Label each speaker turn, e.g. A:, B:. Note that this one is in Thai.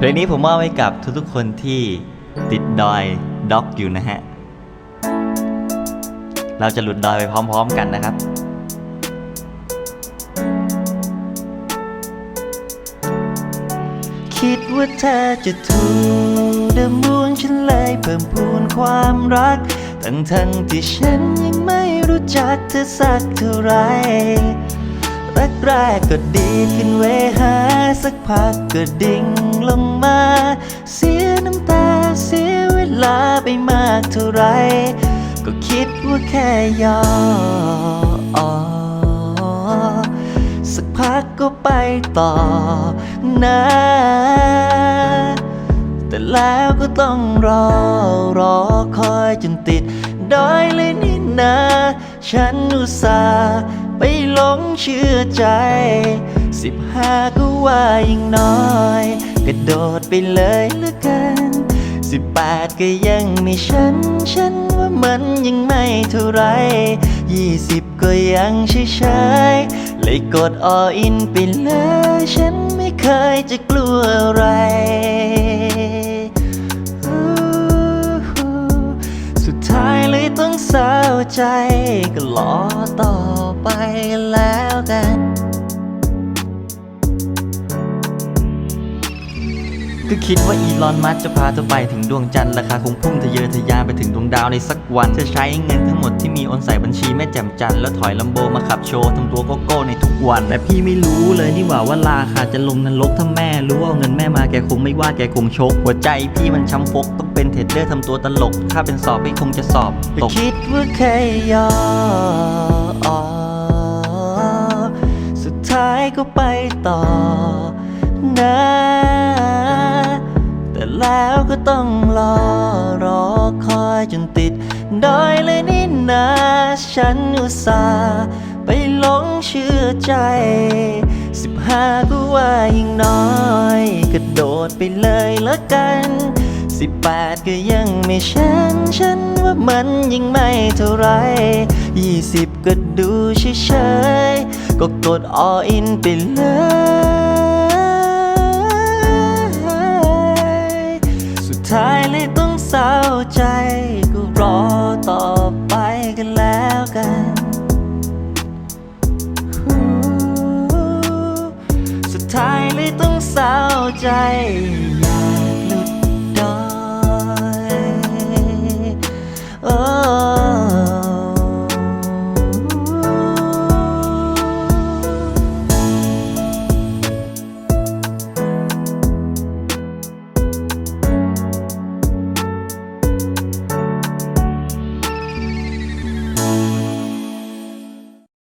A: เพลงนี้ผมมอบให้กับทุกๆคนที่ติดดอยด็อกอยู่นะฮะ เราจะหลุดดอยไปพร้อมๆกันนะครับ คิดว่าเธอจะถูกเดิมดวงฉันเลยเพิ่มพูนความรัก ทั้งทั้งที่ฉันยังไม่รู้จักเธอสักเท่าไหรรักแรกก็ดีขึ้นเวหาสักพักก็ดิ่ง ลงมา เสียน้ำตาเสียเวลาไปมากเท่าไร ก็คิดว่าแค่ยอมสักพักก็ไปต่อนะ แต่แล้วก็ต้องรอ รอคอยจนติดดอยเลยนี่นะฉันอุตส่าห์ไปหลงเชื่อใจ สิบห้าก็ว่ายังน้อย กระโดดไปเลยละกันสิบแปดก็ยังไม่ฉัน ฉันว่ามันยังไม่เท่าไรยี่สิบก็ยังเฉยๆเลยกดออินไปเลย ฉันไม่เคยจะกลัวอะไรสุดท้ายเลยต้องเศร้าใจ ก็รอต่อไปแล้วกัน ก็คิดว่าอีลอนมัสจะพาเธอไปถึงดวงจันทร์ราคาคงพุ่งทะเยอทะยานไปถึงดวงดาวในสักวันจะใช้เงินทั้งหมดที่มีโอนใส่บัญชีแม่แจ่มจันทร์แล้วถอยลัมโบมาขับโชว์ทำตัวโกโก้ในทุกวัน แต่พี่ไม่รู้เลยนี่หว่าว่าราคาจะลงนรกถ้าแม่รู้ว่าเอาเงินแม่มาแกคงไม่ว่าแกคงชก หัวใจพี่มันช้ำฟกต้องเป็นเทรดเดอร์ทำตัวตลก ถ้าเป็นสอบพี่คงจะสอบตกคิดว่าแค่ยอมสุดท้ายก็ไปต่อนะ แต่แล้วก็ต้องรอรอคอยจนติดดอยเลยนี่นะฉันอุตส่าห์ไปหลงเชื่อใจ สิบห้าก็ว่ายังน้อยกระโดดไปเลยละกัน สิบแปดก็ยังไม่ฉันฉันว่ามันยังไม่เท่าไรยี่สิบก็ดูเฉยๆก็กดออินไปเลยายเศร้าใจก็รอต่อไปกันแล้วกัน สุดท้ายเลยต้องเศร้าใจ